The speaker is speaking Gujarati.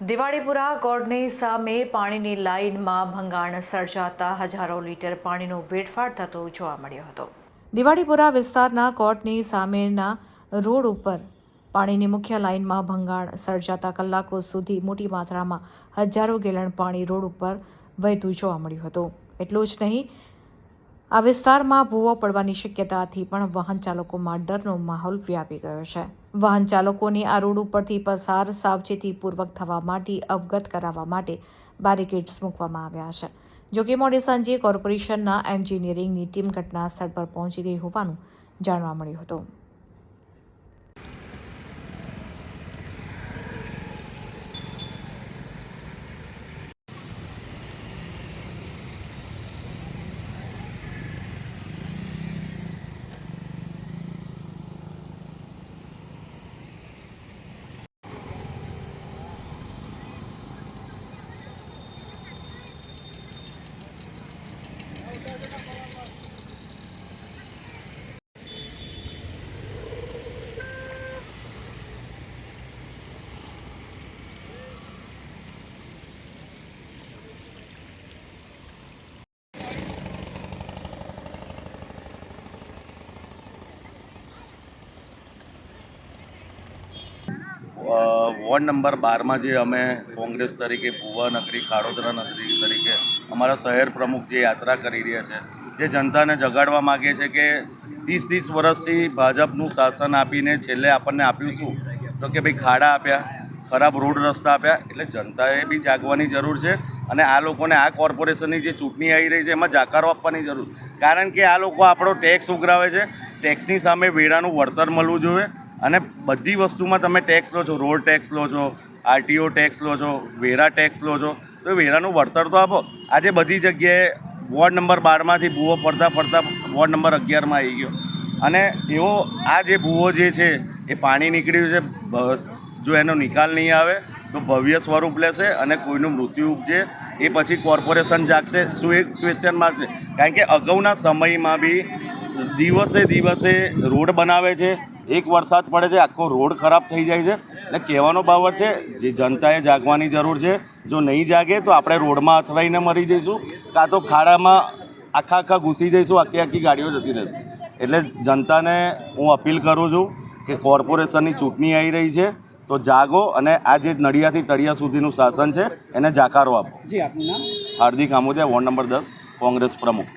દિવાળીપુરા ગોડની સામે પાણીની લાઇનમાં ભંગાણ સર્જાતા હજારો લીટર પાણીનો વેડફાટ થતો જોવા મળ્યો હતો. દિવાળીપુરા વિસ્તારના કોર્ટની સામેના રોડ ઉપર પાણીની મુખ્ય લાઇનમાં ભંગાણ સર્જાતા કલાકો સુધી મોટી માત્રામાં હજારો ગેલણ પાણી રોડ ઉપર વહેતું જોવા મળ્યું હતું. એટલું જ નહીં આ વિસ્તારમાં ભૂવો પડવાની શક્યતાથી પણ વાહન ચાલકોમાં ડરનો માહોલ વ્યાપી ગયો છે. વાહન ચાલકોને આ રોડ ઉપરથી પસાર સાવચેતીપૂર્વક થવા માટે અવગત કરાવવા માટે બેરિકેડ્સ મૂકવામાં આવ્યા છે. જોકે મોડી સાંજે કોર્પોરેશનના એન્જિનિયરિંગની ટીમ ઘટના સ્થળ પર પહોંચી ગઈ હોવાનું જાણવા મળ્યું હતું. વોર્ડ નંબર બારમાં જે અમે કોંગ્રેસ તરીકે ભુવાનગરી ખાડોદરા નગરી તરીકે અમારા શહેર પ્રમુખ જે યાત્રા કરી રહ્યા છે, જે જનતાને જગાડવા માગે છે કે ત્રીસ ત્રીસ વર્ષથી ભાજપનું શાસન આપીને છેલ્લે આપણને આપ્યું શું? તો કે ભાઈ ખાડા આપ્યા, ખરાબ રોડ રસ્તા આપ્યા, એટલે જનતાએ બી જાગવાની જરૂર છે અને આ લોકોને આ કોર્પોરેશનની જે ચૂંટણી આવી રહી છે એમાં જાકારો આપવાની જરૂર. કારણ કે આ લોકો આપણો ટેક્સ ઉઘરાવે છે ટેક્સની સામે વેરાનું વળતર મળવું જોઈએ અને બધી વસ્તુમાં તમે ટેક્સ લો છો, રોડ ટેક્સ લો છો આરટીઓ ટેક્સ લો છો, વેરા ટેક્સ લો છો, તો એ વેરાનું વળતર તો આપો. આજે બધી જગ્યાએ વોર્ડ નંબર બારમાંથી ભૂવો પડતા પડતા વોર્ડ નંબર અગિયારમાં આવી ગયો. અને એવો આ જે ભૂવો જે છે, એ પાણી નીકળ્યું છે જો એનો નિકાલ નહીં આવે, તો ભવ્ય સ્વરૂપ લેશે અને કોઈનું મૃત્યુ ઉપજે, એ પછી કોર્પોરેશન જાગશે. શું એક ક્વેશ્ચન માર્ક છે? કારણ કે અગાઉના સમયમાં બી દિવસે દિવસે રોડ બનાવે છે. એક વરસાદ પડે છે આખો રોડ ખરાબ થઈ જાય છે. એટલે કહેવાનો બાબત છે જે જનતાએ જાગવાની જરૂર છે. જો નહીં જાગે તો આપણે રોડમાં અથડાઈને મરી જઈશું. કાં તો ખાડામાં આખા આખા ઘૂસી જઈશું આખી આખી ગાડીઓ જતી રહેશે. એટલે જનતાને હું અપીલ કરું છું કે કોર્પોરેશનની ચૂંટણી આવી રહી છે તો જાગો અને આ જે નડિયાથી તળિયા સુધીનું શાસન છે એને જાકારો આપો. હાર્દિક આમોદિયા વોર્ડ નંબર દસ કોંગ્રેસ પ્રમુખ.